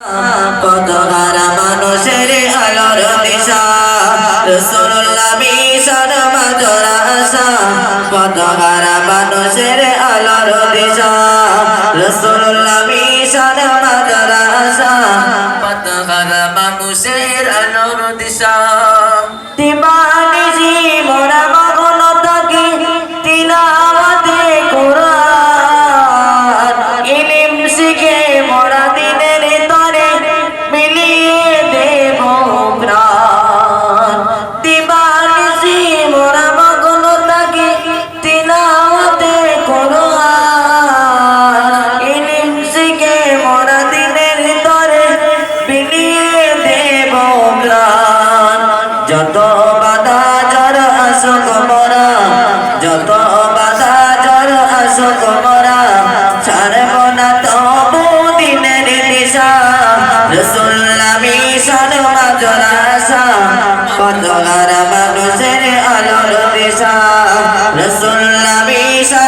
কত হারা মানুষের আলোর দিশা? রসুল্লাহ মিশন মাজরা আশা কত হারা মানুষের আলোর দিশা? রসুল্লাহ মিশন মাজরা আশা কত হারা মানুষের আলোর দিশা? দিবানিজি রসুল্লাহ মিশন মাজরা আশা কত হারা মানুষের আলোর দিশা। রসুল্লাহ মিশন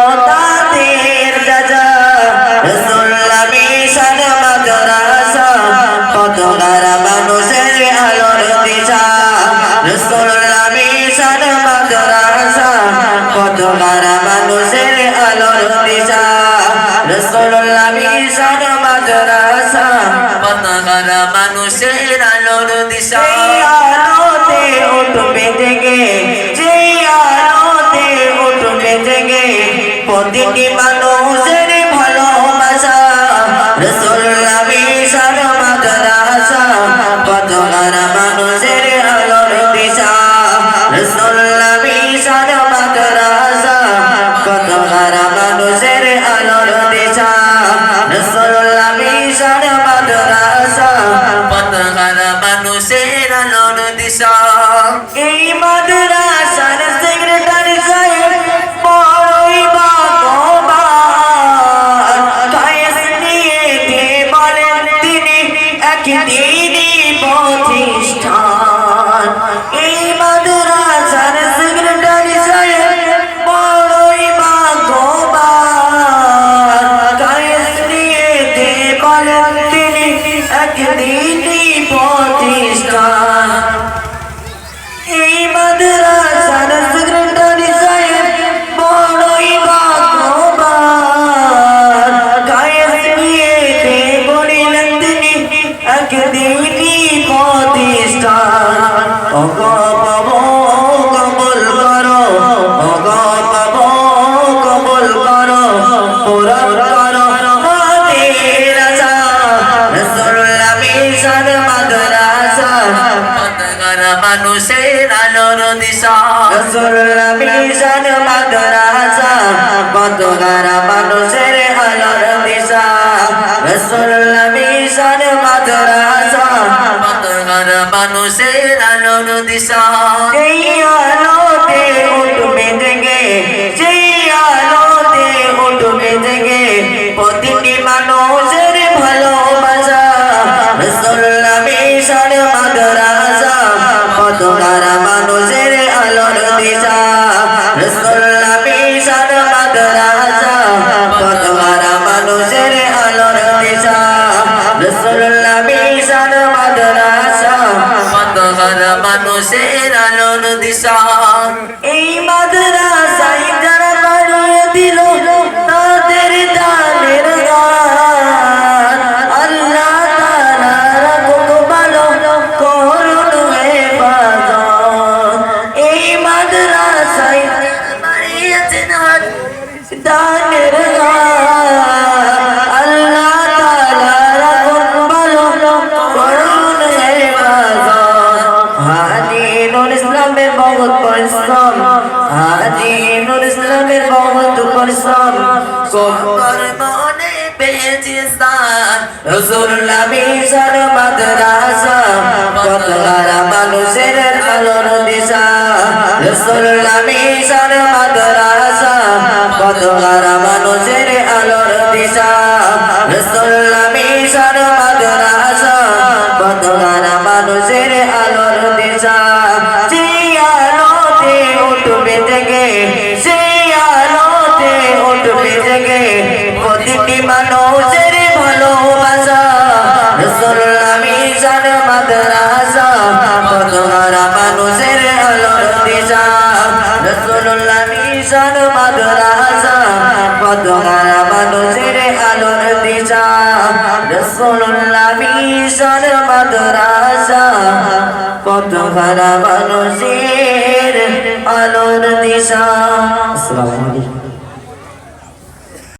দিশা রসুল্লাহ মিশন মাদ্রাসা কত গারা মানুষের আলোর দিশা। আলোতে উঠবে জেগে প্রতিটি মানুষের আলোর এই মাদ্রাসার সেক্রেটারি সাহেব বড়ই ভাগ্যবান কায়েস নিয়ে কে বলেন তিনি একদিনই প্রতিষ্ঠান। এই মাদ্রাসার সেক্রেটারি সাহেব বড়ই ভাগ্যবান কায়েস নিয়ে কে বলেন তিনি একদিনই প্রতিষ্ঠান আলোর দিশা রসুল্লাহ মিশন মাদ্রাসা কতগারা মানুষের আলোর দিশা রসুল্লাহ মিশন মাদ্রাসা কতগারা মানুষের আলোর দিশা এই আলোতে উঠবে জেগে সেই আলোতে উঠবে জেগে প্রতিটি মানুষের মানুষের আলোর দিশা। দান রসুল্লাহ মিশার মাদ্রাসা কত হারা মানুষের আলোর দিশা। রসুল্লাহ মিশার মাদ্রাসা কত হারা মানুষের আলোর দিশা। রসুল্লাহ মিশার মাদ্রাসা কত হারা মানুষের আলোর দিশা। আসসালামু আলাইকুম।